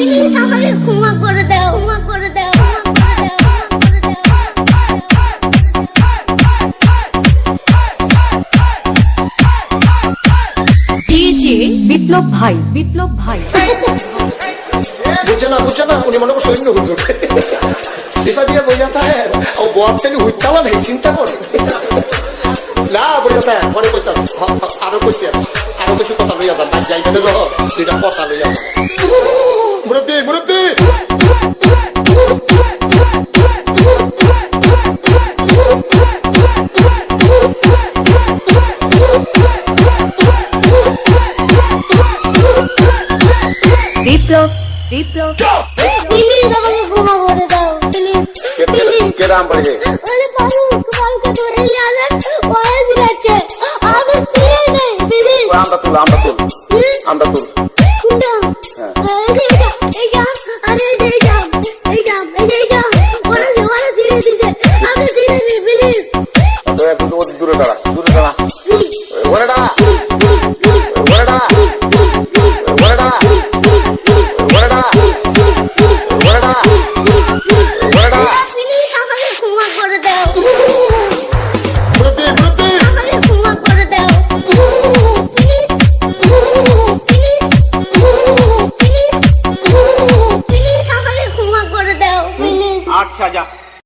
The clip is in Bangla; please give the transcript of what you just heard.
Please, I'm যে বিপ্লব ভাই বিপ্লব ভাই। বুঝলা উনি মনে করছে অন্য হুজুর সেটা দিয়ে ও নেই, চিন্তা কর। না বোঝাতা হ্যাঁ পরে কইতাস আরও আরও কিছু কথা লইয়া যান যাই গেলে দুইটা কথা লইয়া মুরব্বী মুরব্বী! বিপ্লব বিপ্লব দূরে দাঁড়া দূরে দাঁড়া ওরে দাঁড়া 8 ਛਾਜਾ